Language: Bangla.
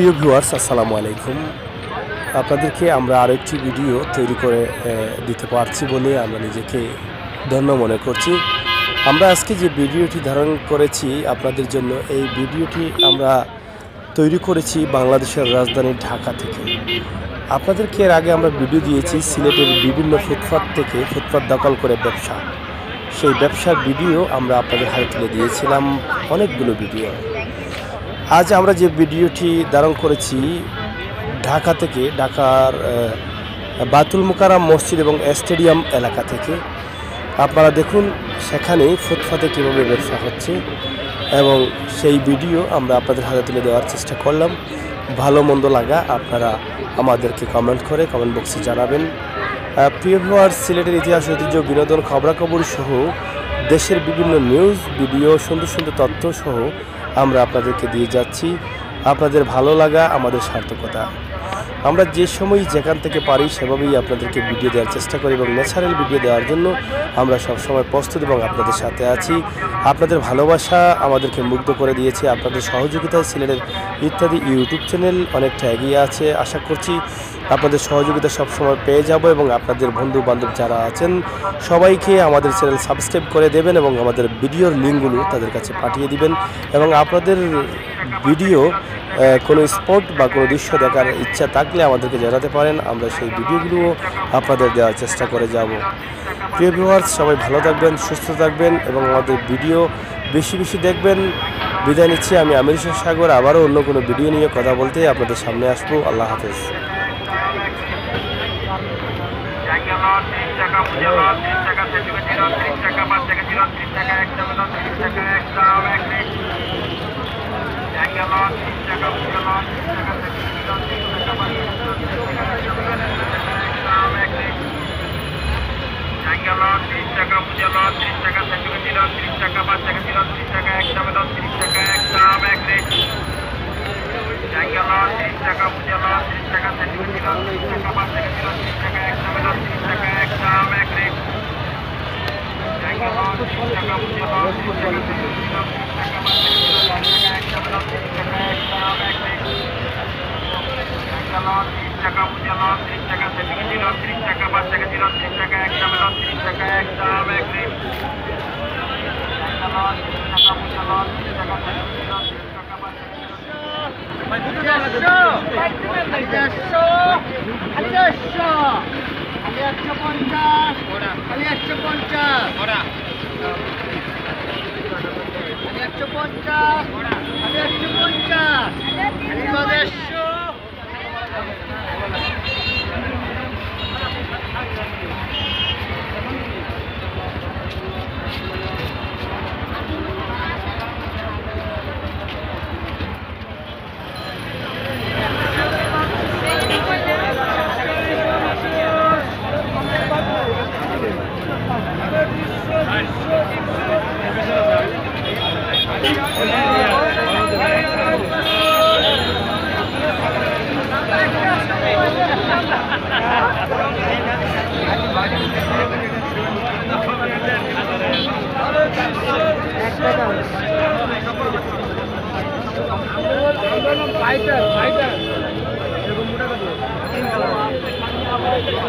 প্রিয় ভিউয়ার্স আসসালামু আলাইকুম। আপনাদেরকে আমরা আরও একটি ভিডিও তৈরি করে দিতে পারছি বলে আমরা নিজেকে ধন্য মনে করছি। আমরা আজকে যে ভিডিওটি ধারণ করেছি, আপনাদের জন্য এই ভিডিওটি আমরা তৈরি করেছি বাংলাদেশের রাজধানী ঢাকা থেকে। আপনাদেরকে এর আগে আমরা ভিডিও দিয়েছি, সিলেটের বিভিন্ন ফুটপাত থেকে ফুটপাত দখল করে ব্যবসা। সেই ব্যবসার ভিডিও আমরা আপনাদের হাতে তুলে দিয়েছিলাম, অনেকগুলো ভিডিও আজ আমরা যে ভিডিওটি ধারণ করেছি, ঢাকা থেকে, ঢাকার বাতুল মুকারাম মসজিদ এবং স্টেডিয়াম এলাকা থেকে। আপনারা দেখুন সেখানে ফুটপাতে কীভাবে ব্যবসা হচ্ছে এবং সেই ভিডিও আমরা আপনাদের হাতে তুলে দেওয়ার চেষ্টা করলাম। ভালো মন্দ লাগা আপনারা আমাদেরকে কমেন্ট করে কমেন্ট বক্সে জানাবেন। প্রিয় ভিউয়ার সিলেটের ইতিহাস, ঐতিহ্য, বিনোদন খবরাখবর সহ দেশের বিভিন্ন নিউজ ভিডিও সুন্দর সুন্দর তথ্য সহ আমরা আপনাদেরকে দিয়ে যাচ্ছি। আপনাদের ভালো লাগা, আমাদের সার্থকতা। আমরা যে সময় যেখান থেকে পারি, সেভাবেই আপনাদেরকে ভিডিও দেওয়ার চেষ্টা করি এবং ন্যাচারাল ভিডিও দেওয়ার জন্য আমরা সবসময় প্রস্তুত এবং আপনাদের সাথে আছি। আপনাদের ভালোবাসা আমাদেরকে মুগ্ধ করে দিয়েছে। আপনাদের সহযোগিতায় সিলেটের ইত্যাদি ইউটিউব চ্যানেল অনেকটা এগিয়ে আছে। আশা করছি আপনাদের সহযোগিতা সবসময় পেয়ে যাব এবং আপনাদের বন্ধু বান্ধব যারা আছেন, সবাইকে আমাদের চ্যানেল সাবস্ক্রাইব করে দেবেন এবং আমাদের ভিডিওর লিঙ্কগুলো তাদের কাছে পাঠিয়ে দিবেন এবং আপনাদের ভিডিও কোনো স্পট বা কোনো দৃশ্য দেখার ইচ্ছা থাকলে আমাদেরকে জানাতে পারেন, আমরা সেই ভিডিওগুলোও আপনাদের দেওয়ার চেষ্টা করে যাব। প্রিয় ভিউয়ার্স সবাই ভালো থাকবেন, সুস্থ থাকবেন এবং আমাদের ভিডিও বেশি বেশি দেখবেন। বিদায় নিচ্ছি, আমি আমির সাগর, আবারও অন্য কোনো ভিডিও নিয়ে কথা বলতে আপনাদের সামনে আসব। আল্লাহ হাফেজ জায়গা তিরিশ টাকা পূজা লস তিরিশ টাকা ছিল তিরিশ টাকা পাঁচ টাকা তিরিশ টাকা এক টাকা তিরিশ টাকা টাকা পূজা লস তিরিশ টাকা সেটুকু ছিল তিরিশ টাকা পাঁচ টাকা ছিল তিরিশ টাকা এক লস তিরিশ টাকা এক দাম এক টাকা টাকা টাকা টাকা ছিল তিরিশ টাকা এক দাম লস তিরিশ টাকা এক দাম এক রেট টাকা। পূজা লস তিরিশ টাকা সেটুকু